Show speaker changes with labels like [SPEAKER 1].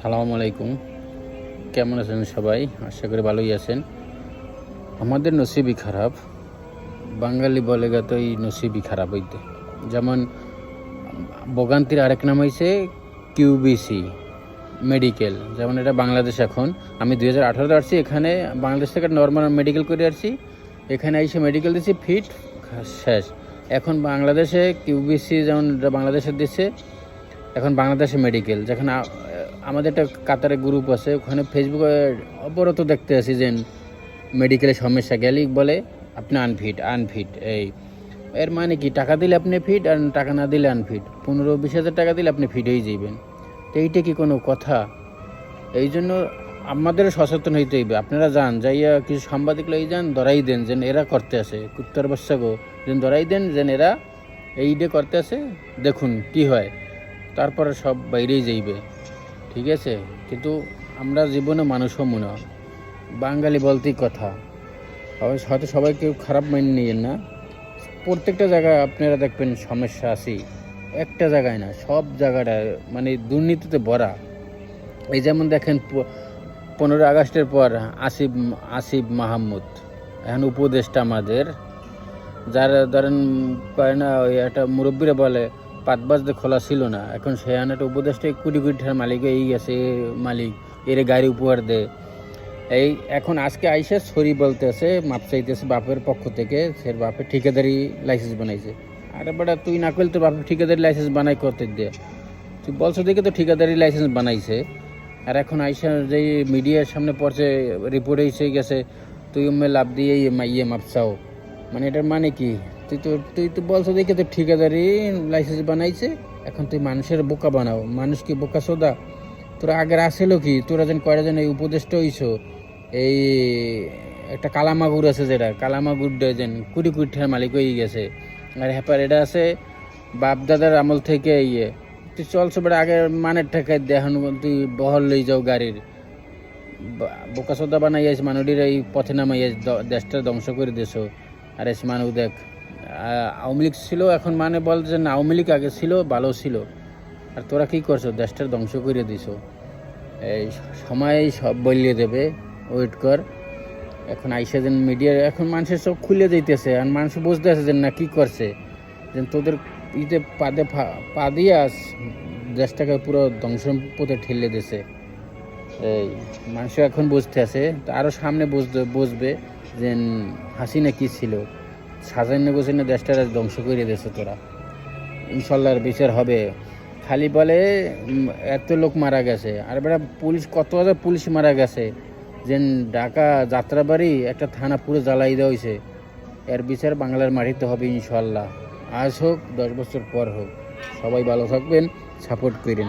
[SPEAKER 1] সালামু আলাইকুম। কেমন আছেন সবাই? আশা করি ভালোই আছেন। আমাদের নসিবই খারাপ। বাঙালি বলে গেত এই নসিবই খারাপ হইতে যেমন ভোগান্তির আরেক নাম হয়েছে কিউবিসি মেডিকেল যেমন এটা বাংলাদেশ এখন। আমি দুই হাজার আঠারোতে আসছি, এখানে বাংলাদেশ থেকে নর্মাল মেডিকেল করে আসছি। এখানে এসে মেডিকেল দিচ্ছি ফিট শেষ। এখন বাংলাদেশে কিউবিসি যেমন বাংলাদেশের দিচ্ছে, এখন বাংলাদেশে মেডিকেল যেখানে আমাদের একটা কাতারে গ্রুপ আছে, ওখানে ফেসবুকে অবরত দেখতে আছি যে মেডিকেলের সমস্যা গেলেই বলে, আপনি আনফিট আনফিট এই। এর মানে কি, টাকা দিলে আপনি ফিট আর টাকা না দিলে আনফিট পনেরো, বিশ হাজার টাকা দিলে আপনি ফিট হয়ে যাবেন তো এইটা কি কোনো কথা? এই জন্য আমাদের সচেতন হইতে হইবে। আপনারা যান, যাইয়া কিছু সাংবাদিক লই যান, ধরাই দেন যেন এরা করতে আসে। উত্তর বর্ষাগো যেন ধরাই দেন যেন এরা এই ডে করতে আসে। দেখুন কি হয়। তারপরে সব বাইরেই যাইবে। ঠিক আছে? কিন্তু আমরা জীবনে মানুষও মনে হয়। বাঙালি বলতেই কথা। হয়তো সবাই কেউ খারাপ মাইন্ড নিয়েন না। প্রত্যেকটা জায়গায় আপনারা দেখবেন সমস্যা আছেই। একটা জায়গায় না, সব জায়গাটায় মানে দুর্নীতিতে ভরা। এই যেমন দেখেন প- পনেরোই আগস্টের পর আসিফ আসিফ মাহমুদ, এখন উপদেশটা আমাদের। যারা ধরেন কয় না, ওই একটা মুরব্বীরা বলে পাত বাজতে খোলা ছিল না। এখন সে একটা উপদেশটা কোটি কোটি টাকার মালিক এই এ মালিক এর গাড়ি উপহার দে। এই এখন আজকে আইসে সরি বলতেছে মাপ চাইতেছে বাপের পক্ষ থেকে সে বাপের ঠিকাদারি লাইসেন্স বানাইছে। আরে বেটা তুই না করলে তোর বাপের ঠিকাদারি লাইসেন্স বানাই করতে দে। তুই বলছো দেখে তো ঠিকাদারি লাইসেন্স বানাইছে। আর এখন আইসা যে মিডিয়ার সামনে পড়ছে রিপোর্ট এসে গেছে, তুই লাভ দিয়ে ইয়ে ইয়ে মাপসাও মানে এটার মানে কি? তুই তো তুই তো বলছো দেখে তো ঠিকাদারি লাইসেন্স বানাইছে, এখন তুই মানুষের বোকা বানাও। মানুষ কি বোকা সোদা? তোরা আগের আসেলো কি? তোরা যেন কয়টা যেন এই উপদেশটা হইছো। এই একটা কালামাগুর আছে যেটা, কালামাগুর যেন কুড়ি কুড়ি ঠার মালিক হয়ে গেছে। আর হ্যাপার এটা আছে বাপ দাদার আমল থেকে ইয়ে। তুই চলছো বেটা আগে মানের টাকায় দেখানো তুই বহল লই যাও গাড়ির। বোকা সোদা বানাইয়াস মানুষের এই পথে নামাইয়াস দ- দেশটা ধ্বংস করে দিয়েছ। আর এস মানুষ দেখ আওয়ামী লীগ ছিল, এখন মানে বল যে না, আওয়ামী লীগ আগে ছিল, ভালো ছিল। আর তোরা কি করছ? দেশটার ধ্বংস করে দিছো। এই সময় সব বলিয়ে দেবে ওয়েট কর। এখন আইসা যেন মিডিয়া এখন মানুষের সব খুলে যাইতেছে, আর মানুষ বুঝতে আছে যে না, কি করছে। যে তোদের ইতে পাদে পা দিয়ে আস, দেশটাকে পুরো ধ্বংস পথে ঠেলে দিছে। এই মানুষ এখন বুঝতে আছে আরও সামনে বুঝতে, বুঝবে যে হাসিনা কি ছিল। সাজান্য গোছানো দেশটা ধ্বংস করে দিয়েছে তোরা। ইনশাল্লাহর বিচার হবে। খালি বলে এত লোক মারা গেছে। আর বেটা পুলিশ, কত হাজার পুলিশ মারা গেছে। যে ঢাকা যাত্রাবাড়ি একটা থানা পুরো জ্বালাই দেওয়া হয়েছে এর বিচার বাংলার মাটিতে হবে ইনশাল্লাহ। আজ হোক, দশ বছর পর হোক। সবাই ভালো থাকবেন, সাপোর্ট করেন